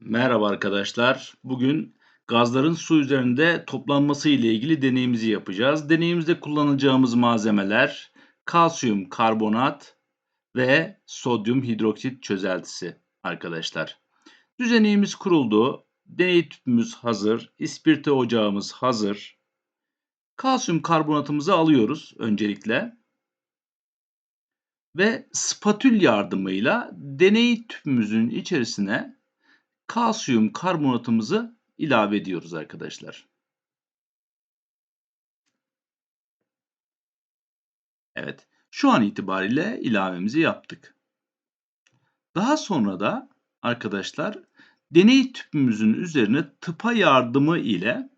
Merhaba arkadaşlar. Bugün gazların su üzerinde toplanması ile ilgili deneyimizi yapacağız. Deneyimizde kullanacağımız malzemeler kalsiyum karbonat ve sodyum hidroksit çözeltisi arkadaşlar. Düzeneğimiz kuruldu. Deney tüpümüz hazır. İspirte ocağımız hazır. Kalsiyum karbonatımızı alıyoruz öncelikle. Ve spatül yardımıyla deney tüpümüzün içerisine kalsiyum karbonatımızı ilave ediyoruz arkadaşlar. Evet, şu an itibariyle ilavemizi yaptık. Daha sonra da arkadaşlar deney tüpümüzün üzerine tıpa yardımı ile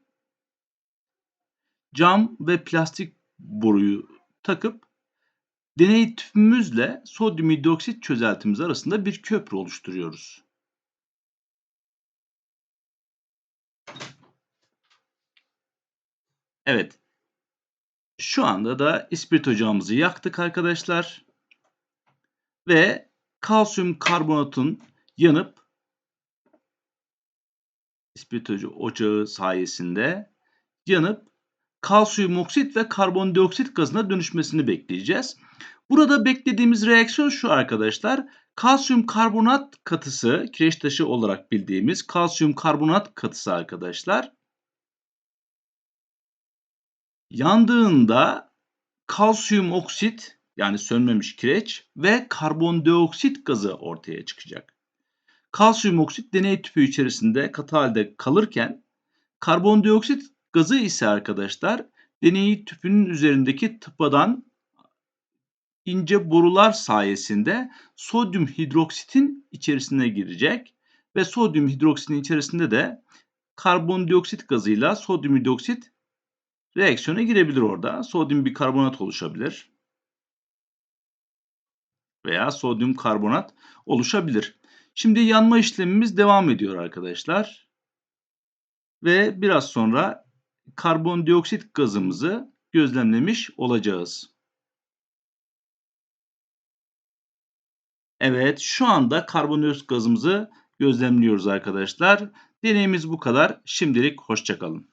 cam ve plastik boruyu takıp deney tüpümüzle sodyum hidroksit çözeltimiz arasında bir köprü oluşturuyoruz. Evet. Şu anda da ispirit ocağımızı yaktık arkadaşlar. Ve kalsiyum karbonatın yanıp ispirit ocağı sayesinde yanıp kalsiyum oksit ve karbondioksit gazına dönüşmesini bekleyeceğiz. Burada beklediğimiz reaksiyon şu arkadaşlar. Kalsiyum karbonat katısı, kireç taşı olarak bildiğimiz kalsiyum karbonat katısı arkadaşlar Yandığında kalsiyum oksit yani sönmemiş kireç ve karbondioksit gazı ortaya çıkacak. Kalsiyum oksit deney tüpü içerisinde katı halde kalırken karbondioksit gazı ise arkadaşlar deney tüpünün üzerindeki tıpadan ince borular sayesinde sodyum hidroksitin içerisine girecek ve sodyum hidroksitin içerisinde de karbondioksit gazıyla sodyum hidroksit reaksiyona girebilir orada. Sodyum bikarbonat oluşabilir. Veya sodyum karbonat oluşabilir. Şimdi yanma işlemimiz devam ediyor arkadaşlar. Ve biraz sonra karbondioksit gazımızı gözlemlemiş olacağız. Evet şu anda karbondioksit gazımızı gözlemliyoruz arkadaşlar. Deneyimiz bu kadar. Şimdilik hoşçakalın.